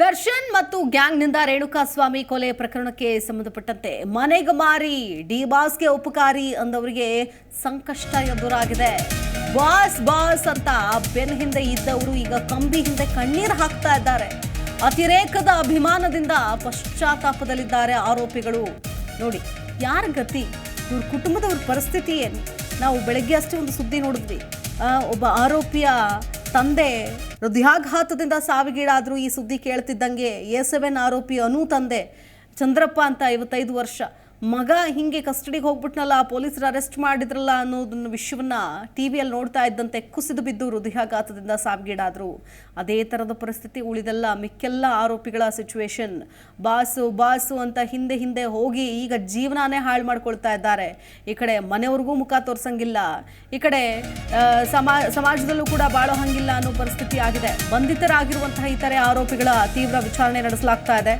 ದರ್ಶನ್ ಮತ್ತು ಗ್ಯಾಂಗ್ನಿಂದ ರೇಣುಕಾಸ್ವಾಮಿ ಕೊಲೆ ಪ್ರಕರಣಕ್ಕೆ ಸಂಬಂಧಪಟ್ಟಂತೆ ಮನೆಗೆ ಮಾರಿ ಡಿ ಬಾಸ್ಗೆ ಉಪಕಾರಿ ಅಂದವರಿಗೆ ಸಂಕಷ್ಟ ಎದುರಾಗಿದೆ. ಬಾಸ್ ಬಾಸ್ ಅಂತ ಬೆನ್ ಹಿಂದೆ ಇದ್ದವರು ಈಗ ಕಂಬಿ ಹಿಂದೆ ಕಣ್ಣೀರು ಹಾಕ್ತಾ ಇದ್ದಾರೆ. ಅತಿರೇಕದ ಅಭಿಮಾನದಿಂದ ಪಶ್ಚಾತ್ತಾಪದಲ್ಲಿದ್ದಾರೆ ಆರೋಪಿಗಳು. ನೋಡಿ, ಯಾರ ಗತಿ? ಇವ್ರ ಕುಟುಂಬದವ್ರ ಪರಿಸ್ಥಿತಿ ಏನು? ನಾವು ಬೆಳಗ್ಗೆ ಅಷ್ಟೇ ಒಂದು ಸುದ್ದಿ ನೋಡಿದ್ವಿ. ಒಬ್ಬ ಆರೋಪಿಯ ತಂದೆ ಹೃದಯಾಘಾತದಿಂದ ಸಾವಿಗೀಡಾದ್ರು ಈ ಸುದ್ದಿ ಕೇಳ್ತಿದ್ದಂಗೆ ಎ ಸೆವೆನ್ ಆರೋಪಿ ಅನು ತಂದೆ ಚಂದ್ರಪ್ಪ ಅಂತ ಐವತ್ತೈದು ವರ್ಷ. ಮಗ ಹಿಂಗೆ ಕಸ್ಟಡಿಗೆ ಹೋಗ್ಬಿಟ್ನಲ್ಲ ಪೊಲೀಸರು ಅರೆಸ್ಟ್ ಮಾಡಿದ್ರಲ್ಲ ಅನ್ನೋದನ್ನ ವಿಷಯವನ್ನ ಟಿವಿಯಲ್ಲಿ ನೋಡ್ತಾ ಇದ್ದಂತೆ ಕುಸಿದು ಬಿದ್ದು ಹೃದಯಾಘಾತದಿಂದ ಸಾವಿಗೀಡಾದ್ರು. ಅದೇ ಥರದ ಪರಿಸ್ಥಿತಿ ಉಳಿದೆಲ್ಲ, ಮಿಕ್ಕೆಲ್ಲ ಆರೋಪಿಗಳ ಸಿಚುವೇಶನ್ ಬಾಸು ಬಾಸು ಅಂತ ಹಿಂದೆ ಹಿಂದೆ ಹೋಗಿ ಈಗ ಜೀವನಾನೇ ಹಾಳು ಮಾಡ್ಕೊಳ್ತಾ ಇದ್ದಾರೆ. ಈ ಕಡೆ ಮನೆಯವ್ರಿಗೂ ಮುಖ ತೋರ್ಸಂಗಿಲ್ಲ. ಈ ಕಡೆ ಸಮಾ, ಸಮಾಜದಲ್ಲೂ ಕೂಡ ಬಾಳೋ ಹಂಗಿಲ್ಲ ಅನ್ನೋ ಪರಿಸ್ಥಿತಿ ಆಗಿದೆ. ಬಂಧಿತರಾಗಿರುವಂತಹ ಇತರೆ ಆರೋಪಿಗಳ ತೀವ್ರ ವಿಚಾರಣೆ ನಡೆಸಲಾಗ್ತಾ ಇದೆ.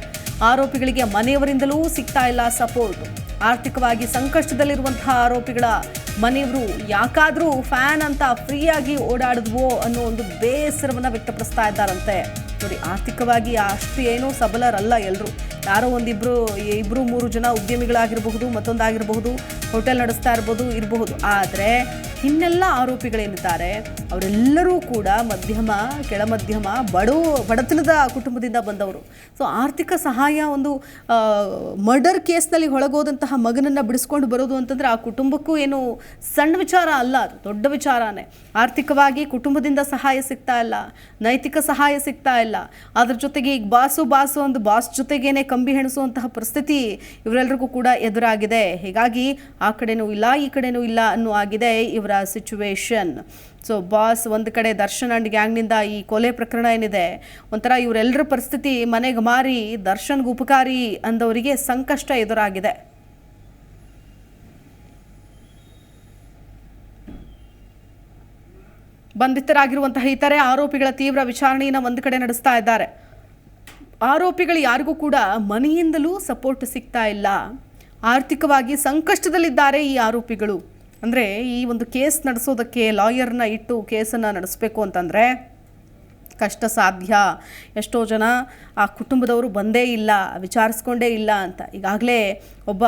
ಆರೋಪಿಗಳಿಗೆ ಮನೆಯವರಿಂದಲೂ ಸಿಗ್ತಾ ಇಲ್ಲ ಸಪೋರ್ಟ್. ಆರ್ಥಿಕವಾಗಿ ಸಂಕಷ್ಟದಲ್ಲಿರುವಂತಹ ಆರೋಪಿಗಳ ಮನೆಯವರು ಯಾಕಾದರೂ ಫ್ಯಾನ್ ಅಂತ ಫ್ರೀಯಾಗಿ ಓಡಾಡಿದ್ವೋ ಅನ್ನೋ ಒಂದು ಬೇಸರವನ್ನ ವ್ಯಕ್ತಪಡಿಸ್ತಾ ಇದ್ದಾರಂತೆ. ನೋಡಿ, ಆರ್ಥಿಕವಾಗಿ ಅಷ್ಟು ಏನೂ ಸಬಲರಲ್ಲ ಎಲ್ಲರೂ ಯಾರೋ ಒಂದಿಬ್ಬರು ಇಬ್ಬರು ಮೂರು ಜನ ಉದ್ಯಮಿಗಳಾಗಿರಬಹುದು, ಮತ್ತೊಂದಾಗಿರಬಹುದು, ಹೋಟೆಲ್ ನಡೆಸ್ತಾ ಇರ್ಬೋದು, ಇರಬಹುದು. ಆದರೆ ಇನ್ನೆಲ್ಲ ಆರೋಪಿಗಳೇನಿದ್ದಾರೆ, ಅವರೆಲ್ಲರೂ ಕೂಡ ಮಧ್ಯಮ, ಕೆಳಮಧ್ಯಮ, ಬಡ, ಬಡತನದ ಕುಟುಂಬದಿಂದ ಬಂದವರು. ಸೊ ಆರ್ಥಿಕ ಸಹಾಯ ಒಂದು ಮರ್ಡರ್ ಕೇಸ್ನಲ್ಲಿ ಒಳಗೋದಂತಹ ಮಗನನ್ನು ಬಿಡಿಸ್ಕೊಂಡು ಬರೋದು ಅಂತಂದ್ರೆ ಆ ಕುಟುಂಬಕ್ಕೂ ಏನು ಸಣ್ಣ ವಿಚಾರ ಅಲ್ಲ ಅದು, ದೊಡ್ಡ ವಿಚಾರನೇ. ಆರ್ಥಿಕವಾಗಿ ಕುಟುಂಬದಿಂದ ಸಹಾಯ ಸಿಗ್ತಾ ಇಲ್ಲ, ನೈತಿಕ ಸಹಾಯ ಸಿಗ್ತಾ ಇಲ್ಲ. ಅದ್ರ ಜೊತೆಗೆ ಈಗ ಬಾಸು ಬಾಸು ಒಂದು ಬಾಸ್ ಜೊತೆಗೇನೆ ಕಂಬಿ ಹೆಣಿಸುವಂತಹ ಪರಿಸ್ಥಿತಿ ಇವರೆಲ್ಲರಿಗೂ ಕೂಡ ಎದುರಾಗಿದೆ. ಹೀಗಾಗಿ ಆ ಕಡೆನೂ ಇಲ್ಲ, ಈ ಕಡೆನೂ ಇಲ್ಲ ಅನ್ನೋ ಆಗಿದೆ ಇವರ ಸಿಚುವೇಶನ್ ಸೊ ಬಾಸ್ ಒಂದು ಕಡೆ ದರ್ಶನ್ ಅಂಡ್ ಗ್ಯಾಂಗ್ನಿಂದ ಈ ಕೊಲೆ ಪ್ರಕರಣ ಏನಿದೆ, ಒಂಥರ ಇವರೆಲ್ಲರ ಪರಿಸ್ಥಿತಿ ಮನೆಗೆ ಮಾರಿ ದರ್ಶನ್ಗೆ ಉಪಕಾರಿ ಅಂದವರಿಗೆ ಸಂಕಷ್ಟ ಎದುರಾಗಿದೆ. ಬಂಧಿತರಾಗಿರುವಂತಹ ಇತರೆ ಆರೋಪಿಗಳ ತೀವ್ರ ವಿಚಾರಣೆಯನ್ನು ಒಂದು ಕಡೆ ನಡೆಸ್ತಾ ಇದ್ದಾರೆ. ಆರೋಪಿಗಳು ಯಾರಿಗೂ ಕೂಡ ಮನೆಯಿಂದಲೂ ಸಪೋರ್ಟ್ ಸಿಗ್ತಾ ಇಲ್ಲ. ಆರ್ಥಿಕವಾಗಿ ಸಂಕಷ್ಟದಲ್ಲಿದ್ದಾರೆ ಈ ಆರೋಪಿಗಳು. ಅಂದರೆ ಈ ಒಂದು ಕೇಸ್ ನಡೆಸೋದಕ್ಕೆ ಲಾಯರ್ನ ಇಟ್ಟು ಕೇಸನ್ನು ನಡೆಸಬೇಕು ಅಂತಂದರೆ ಕಷ್ಟ ಸಾಧ್ಯ. ಎಷ್ಟೋ ಜನ ಆ ಕುಟುಂಬದವರು ಬಂದೇ ಇಲ್ಲ, ವಿಚಾರಿಸ್ಕೊಂಡೇ ಇಲ್ಲ ಅಂತ. ಈಗಾಗಲೇ ಒಬ್ಬ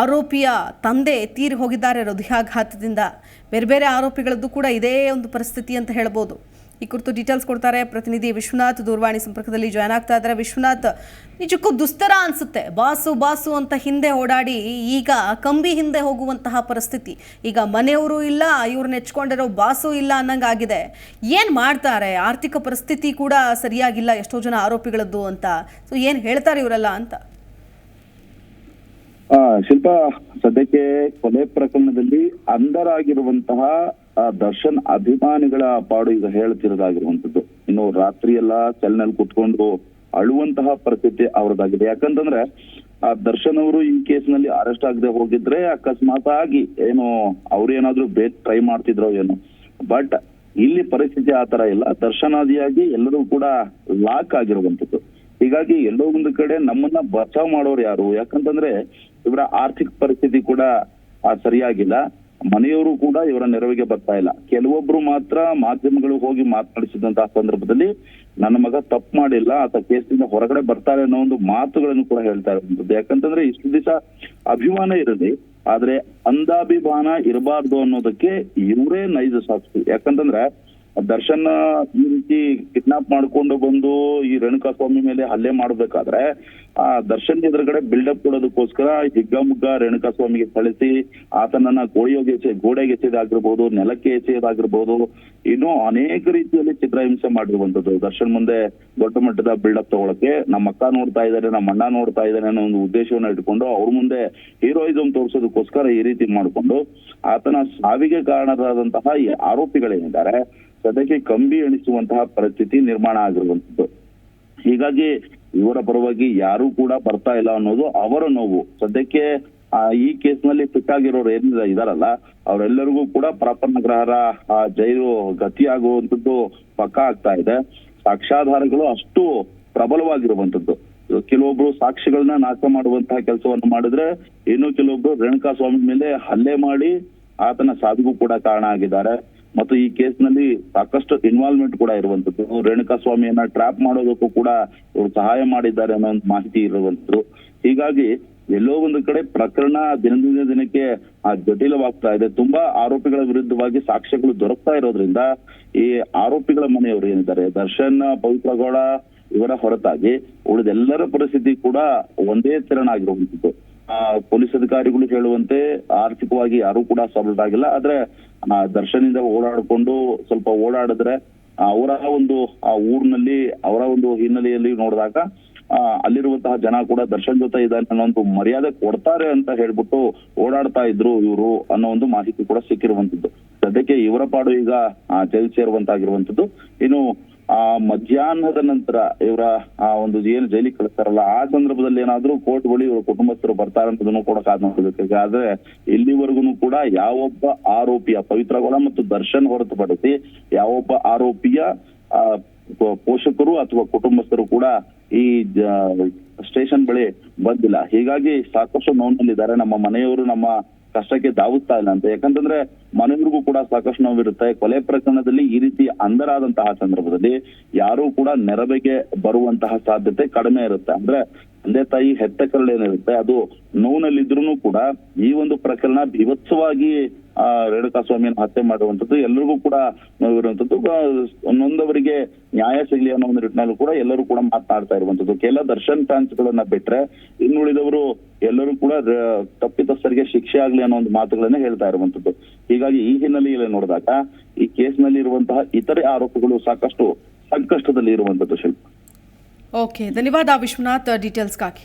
ಆರೋಪಿಯ ತಂದೆ ತೀರಿ ಹೋಗಿದ್ದಾರೆ ಹೃದಯಾಘಾತದಿಂದ. ಬೇರೆ ಬೇರೆ ಆರೋಪಿಗಳದ್ದು ಕೂಡ ಇದೇ ಒಂದು ಪರಿಸ್ಥಿತಿ ಅಂತ ಹೇಳ್ಬೋದು. ಈ ಕುರಿತು ಡೀಟೇಲ್ಸ್ ಕೊಡ್ತಾರೆ ಪ್ರತಿನಿಧಿ ವಿಶ್ವನಾಥ್. ದೂರವಾಣಿ ಸಂಪರ್ಕದಲ್ಲಿ ಜಾಯ್ನ್ ಆಗ್ತಾ ಇದ್ದಾರೆ. ವಿಶ್ವನಾಥ್, ನಿಜಕ್ಕೂ ದುಸ್ತರ ಅನ್ಸುತ್ತೆ. ಬಾಸು ಬಾಸು ಅಂತ ಹಿಂದೆ ಓಡಾಡಿ ಈಗ ಕಂಬಿ ಹಿಂದೆ ಹೋಗುವಂತಹ ಪರಿಸ್ಥಿತಿ. ಈಗ ಮನೆಯವರು ಇಲ್ಲ ಇವ್ರನ್ನ ನೆಚ್ಕೊಂಡಿರೋ ಬಾಸು ಇಲ್ಲ ಅನ್ನಂಗಾಗಿದೆ. ಏನು ಮಾಡ್ತಾರೆ? ಆರ್ಥಿಕ ಪರಿಸ್ಥಿತಿ ಕೂಡ ಸರಿಯಾಗಿಲ್ಲ, ಎಷ್ಟೋ ಜನ ಆರೋಪಿಗಳದ್ದು ಅಂತ. ಸೊ ಏನು ಹೇಳ್ತಾರೆ ಇವರೆಲ್ಲ ಅಂತ? ಶಿಲ್ಪ, ಸದ್ಯಕ್ಕೆ ಕೊಲೆ ಪ್ರಕರಣದಲ್ಲಿ ಅಂಧರಾಗಿರುವಂತಹ ಆ, ದರ್ಶನ್ ಅಭಿಮಾನಿಗಳ ಪಾಡು ಈಗ ಹೇಳ್ತಿರೋದಾಗಿರುವಂತದ್ದು ಇನ್ನು ರಾತ್ರಿ ಎಲ್ಲ ಸೆಲ್ನಲ್ಲಿ ಕುತ್ಕೊಂಡು ಅಳುವಂತಹ ಪರಿಸ್ಥಿತಿ ಅವರದಾಗಿದೆ ಯಾಕಂತಂದ್ರೆ ಆ ದರ್ಶನ್ ಅವರು ಈ ಕೇಸ್ನಲ್ಲಿ ಅರೆಸ್ಟ್ ಆಗದೆ ಹೋಗಿದ್ರೆ ಅಕಸ್ಮಾತ್ ಆಗಿ ಏನು ಅವ್ರೇನಾದ್ರೂ ಬೇಟ್ ಟ್ರೈ ಮಾಡ್ತಿದ್ರೋ ಏನೋ. ಬಟ್ ಇಲ್ಲಿ ಪರಿಸ್ಥಿತಿ ಆ ತರ ಇಲ್ಲ. ದರ್ಶನಾದಿಯಾಗಿ ಎಲ್ಲರೂ ಕೂಡ ಲಾಕ್ ಆಗಿರುವಂತದ್ದು ಹೀಗಾಗಿ ಎಲ್ಲೋ ಒಂದು ಕಡೆ ನಮ್ಮನ್ನ ಬಚಾವ್ ಮಾಡೋರು ಯಾರು? ಯಾಕಂತಂದ್ರೆ ಇವರ ಆರ್ಥಿಕ ಪರಿಸ್ಥಿತಿ ಕೂಡ ಸರಿಯಾಗಿಲ್ಲ. ಮನೆಯವರು ಕೂಡ ಇವರ ನೆರವಿಗೆ ಬರ್ತಾ ಇಲ್ಲ. ಕೆಲವೊಬ್ರು ಮಾತ್ರ ಮಾಧ್ಯಮಗಳು ಹೋಗಿ ಮಾತನಾಡಿಸಿದಂತಹ ಸಂದರ್ಭದಲ್ಲಿ ನನ್ನ ಮಗ ತಪ್ಪು ಮಾಡಿಲ್ಲ, ಆತ ಕೇಸಿಂದ ಹೊರಗಡೆ ಬರ್ತಾರೆ ಅನ್ನೋ ಒಂದು ಮಾತುಗಳನ್ನು ಕೂಡ ಹೇಳ್ತಾ ಇರುವಂತದ್ದು ಯಾಕಂತಂದ್ರೆ ಇಷ್ಟು ದಿವಸ ಅಭಿಮಾನ ಇರಲಿ, ಆದ್ರೆ ಅಂದಾಭಿಮಾನ ಇರಬಾರ್ದು ಅನ್ನೋದಕ್ಕೆ ಇವರೇ ನೈಜ ಸಾಕ್ಷಿ. ಯಾಕಂತಂದ್ರೆ ದರ್ಶನ್ ಈ ರೀತಿ ಕಿಡ್ನಾಪ್ ಮಾಡ್ಕೊಂಡು ಬಂದು ಈ ರೇಣುಕಾ ಸ್ವಾಮಿ ಮೇಲೆ ಹಲ್ಲೆ ಮಾಡ್ಬೇಕಾದ್ರೆ ಆ ದರ್ಶನ್ ಎದುರುಗಡೆ ಬಿಲ್ಡಪ್ ಕೊಡೋದಕ್ಕೋಸ್ಕರ ಹಿಗ್ಗಮುಗ್ಗ ರೇಣುಕಾ ಸ್ವಾಮಿಗೆ ಥಳಿಸಿ ಆತನನ್ನ ಗೋಳಿಯೋಗೆ ಗೋಡೆಗೆ ಎಸೆಯೋದಾಗಿರ್ಬೋದು ನೆಲಕ್ಕೆ ಎಸೆಯೋದಾಗಿರ್ಬೋದು ಇನ್ನೂ ಅನೇಕ ರೀತಿಯಲ್ಲಿ ಚಿತ್ರಹಿಂಸೆ ಮಾಡಿರುವಂತದ್ದು ದರ್ಶನ್ ಮುಂದೆ ದೊಡ್ಡ ಮಟ್ಟದ ಬಿಲ್ಡಪ್ ತಗೊಳಕ್ಕೆ ನಮ್ಮ ಅಕ್ಕ ನೋಡ್ತಾ ಇದ್ದಾರೆ ನಮ್ಮ ಅಣ್ಣ ನೋಡ್ತಾ ಇದ್ದಾನೆ ಅನ್ನೋ ಒಂದು ಉದ್ದೇಶವನ್ನ ಇಟ್ಕೊಂಡು ಅವ್ರ ಮುಂದೆ ಹೀರೋಯಿಸಂ ತೋರಿಸೋದಕ್ಕೋಸ್ಕರ ಈ ರೀತಿ ಮಾಡಿಕೊಂಡು ಆತನ ಸಾವಿಗೆ ಕಾರಣರಾದಂತಹ ಆರೋಪಿಗಳೇನಿದ್ದಾರೆ, ಸದ್ಯಕ್ಕೆ ಕಂಬಿ ಎಣಿಸುವಂತಹ ಪರಿಸ್ಥಿತಿ ನಿರ್ಮಾಣ ಆಗಿರುವಂತದ್ದು ಹೀಗಾಗಿ ಇವರ ಪರವಾಗಿ ಯಾರು ಕೂಡ ಬರ್ತಾ ಇಲ್ಲ ಅನ್ನೋದು ಅವರ ನೋವು. ಸದ್ಯಕ್ಕೆ ಈ ಈ ಕೇಸ್ನಲ್ಲಿ ಫಿಟ್ ಆಗಿರೋರು ಏನ್ ಇದಾರಲ್ಲ ಅವರೆಲ್ಲರಿಗೂ ಕೂಡ ಪ್ರಪನ್ನಗ್ರಹರ ಆ, ಜೈಲು ಗತಿಯಾಗುವಂತದ್ದು ಪಕ್ಕ ಆಗ್ತಾ ಇದೆ. ಸಾಕ್ಷ್ಯಾಧಾರಗಳು ಅಷ್ಟು ಪ್ರಬಲವಾಗಿರುವಂತದ್ದು ಕೆಲವೊಬ್ರು ಸಾಕ್ಷಿಗಳನ್ನ ನಾಶ ಮಾಡುವಂತಹ ಕೆಲಸವನ್ನು ಮಾಡಿದ್ರೆ ಇನ್ನು ಕೆಲವೊಬ್ರು ರೇಣುಕಾ ಸ್ವಾಮಿ ಮೇಲೆ ಹಲ್ಲೆ ಮಾಡಿ ಆತನ ಸಾವಿಗೂ ಕೂಡ ಕಾರಣ ಆಗಿದ್ದಾರೆ. ಮತ್ತು ಈ ಕೇಸ್ನಲ್ಲಿ ಸಾಕಷ್ಟು ಇನ್ವಾಲ್ವ್ಮೆಂಟ್ ಕೂಡ ಇರುವಂತದ್ದು ರೇಣುಕಾ ಸ್ವಾಮಿಯನ್ನ ಟ್ರ್ಯಾಪ್ ಮಾಡೋದಕ್ಕೂ ಕೂಡ ಇವರು ಸಹಾಯ ಮಾಡಿದ್ದಾರೆ ಅನ್ನೋ ಒಂದು ಮಾಹಿತಿ ಇರುವಂತದ್ದು ಹೀಗಾಗಿ ಎಲ್ಲೋ ಒಂದು ಕಡೆ ಪ್ರಕರಣ ದಿನದಿಂದ ದಿನಕ್ಕೆ ಜಟಿಲವಾಗ್ತಾ ಇದೆ. ತುಂಬಾ ಆರೋಪಿಗಳ ವಿರುದ್ಧವಾಗಿ ಸಾಕ್ಷ್ಯಗಳು ದೊರಕ್ತಾ ಇರೋದ್ರಿಂದ ಈ ಆರೋಪಿಗಳ ಮನೆಯವರು ಏನಿದ್ದಾರೆ? ದರ್ಶನ್ ಪವಿತ್ರಗೌಡ ಇವರ ಹೊರತಾಗಿ ಉಳಿದೆಲ್ಲರ ಪರಿಸ್ಥಿತಿ ಕೂಡ ಒಂದೇ ತೆರನಾಗಿರುವಂತದ್ದು ಪೊಲೀಸ್ ಅಧಿಕಾರಿಗಳು ಹೇಳುವಂತೆ ಆರ್ಥಿಕವಾಗಿ ಯಾರು ಕೂಡ ಸಬಲ್ಡ್ ಆಗಿಲ್ಲ ಆದ್ರೆ ಆ ಇಂದ ಓಡಾಡಿಕೊಂಡು ಸ್ವಲ್ಪ ಓಡಾಡಿದ್ರೆ ಅವರ ಒಂದು, ಆ, ಊರಿನಲ್ಲಿ, ಅವರ ಒಂದು ಹಿನ್ನೆಲೆಯಲ್ಲಿ ನೋಡಿದಾಗ ಅಲ್ಲಿರುವಂತಹ ಜನ ಕೂಡ ದರ್ಶನ್ ಜೊತೆ ಇದ್ದಾರೆ ಅನ್ನೋ ಒಂದು ಮರ್ಯಾದೆ ಕೊಡ್ತಾರೆ ಅಂತ ಹೇಳ್ಬಿಟ್ಟು ಓಡಾಡ್ತಾ ಇದ್ರು ಇವರು ಅನ್ನೋ ಒಂದು ಮಾಹಿತಿ ಕೂಡ ಸಿಕ್ಕಿರುವಂತದ್ದು. ಸದ್ಯಕ್ಕೆ ಇವರ ಪಾಡು ಈಗ ಜೈಲ್ ಸೇರುವಂತಾಗಿರುವಂತದ್ದು. ಇನ್ನು ಆ ಮಧ್ಯಾಹ್ನದ ನಂತರ ಇವರ ಆ ಒಂದು ಏನು ಜೈಲಿಗೆ ಕಳಿಸ್ತಾರಲ್ಲ, ಆ ಸಂದರ್ಭದಲ್ಲಿ ಏನಾದ್ರೂ ಕೋರ್ಟ್ ಬಳಿ ಇವರ ಕುಟುಂಬಸ್ಥರು ಬರ್ತಾರಂತದನ್ನು ಕೂಡ ಕಾದ್ ಆದ್ರೆ ಇಲ್ಲಿವರೆಗೂ ಕೂಡ ಯಾವೊಬ್ಬ ಆರೋಪಿಯ, ಪವಿತ್ರ ಗೌಡ ಮತ್ತು ದರ್ಶನ್ ಹೊರತುಪಡಿಸಿ ಯಾವೊಬ್ಬ ಆರೋಪಿಯ ಪೋಷಕರು ಅಥವಾ ಕುಟುಂಬಸ್ಥರು ಕೂಡ ಈ ಸ್ಟೇಷನ್ ಬಳಿ ಬಂದಿಲ್ಲ. ಹೀಗಾಗಿ ಸಾಕಷ್ಟು ನೋವಿನಲ್ಲಿದ್ದಾರೆ. ನಮ್ಮ ಮನೆಯವರು, ನಮ್ಮ ಕಷ್ಟಕ್ಕೆ ದಾವುತ್ತಾ ಇಲ್ಲ ಅಂತ. ಯಾಕಂತಂದ್ರೆ ಮನೆಯವ್ರಿಗೂ ಕೂಡ ಸಾಕಷ್ಟು ನೋವಿರುತ್ತೆ. ಕೊಲೆ ಪ್ರಕರಣದಲ್ಲಿ ಈ ರೀತಿ ಅಂಧರಾದಂತಹ ಸಂದರ್ಭದಲ್ಲಿ ಯಾರೂ ಕೂಡ ನೆರವಿಗೆ ಬರುವಂತಹ ಸಾಧ್ಯತೆ ಕಡಿಮೆ ಇರುತ್ತೆ. ಅಂದ್ರೆ ತಂದೆ ತಾಯಿ ಹೆತ್ತ ಏನಿರುತ್ತೆ ಅದು ನೋವಿನಲ್ಲಿದ್ರು ಕೂಡ ಈ ಒಂದು ಪ್ರಕರಣ ಭೀಭತ್ಸವಾಗಿ ಆ ರೇಣುಕಾ ಸ್ವಾಮಿಯನ್ನು ಹತ್ಯೆ ಮಾಡುವಂತದ್ದು ಎಲ್ಲರಿಗೂ ಕೂಡ ಇರುವಂತದ್ದು ನೊಂದವರಿಗೆ ನ್ಯಾಯ ಸಿಗಲಿ ಅನ್ನೋ ಒಂದು ನಿಟ್ಟಿನಲ್ಲೂ ಕೂಡ ಎಲ್ಲರೂ ಕೂಡ ಮಾತನಾಡ್ತಾ ಇರುವಂತದ್ದು ಕೆಲ ದರ್ಶನ್ ಫ್ಯಾನ್ಸ್ ಗಳನ್ನ ಬಿಟ್ರೆ ಇನ್ನುಳಿದವರು ಎಲ್ಲರೂ ಕೂಡ ತಪ್ಪಿತಸ್ಥರಿಗೆ ಶಿಕ್ಷೆ ಆಗ್ಲಿ ಅನ್ನೋ ಒಂದು ಮಾತುಗಳನ್ನ ಹೇಳ್ತಾ ಇರುವಂತದ್ದು ಹೀಗಾಗಿ ಈ ಹಿನ್ನೆಲೆಯಲ್ಲಿ ನೋಡಿದಾಗ ಈ ಕೇಸ್ನಲ್ಲಿ ಇರುವಂತಹ ಇತರೆ ಆರೋಪಗಳು ಸಾಕಷ್ಟು ಸಂಕಷ್ಟದಲ್ಲಿ ಇರುವಂತದ್ದು ಶಿಲ್ಪ. ಓಕೆ, ಧನ್ಯವಾದ ವಿಶ್ವನಾಥ್, ಡೀಟೇಲ್ಸ್ಗಾಗಿ.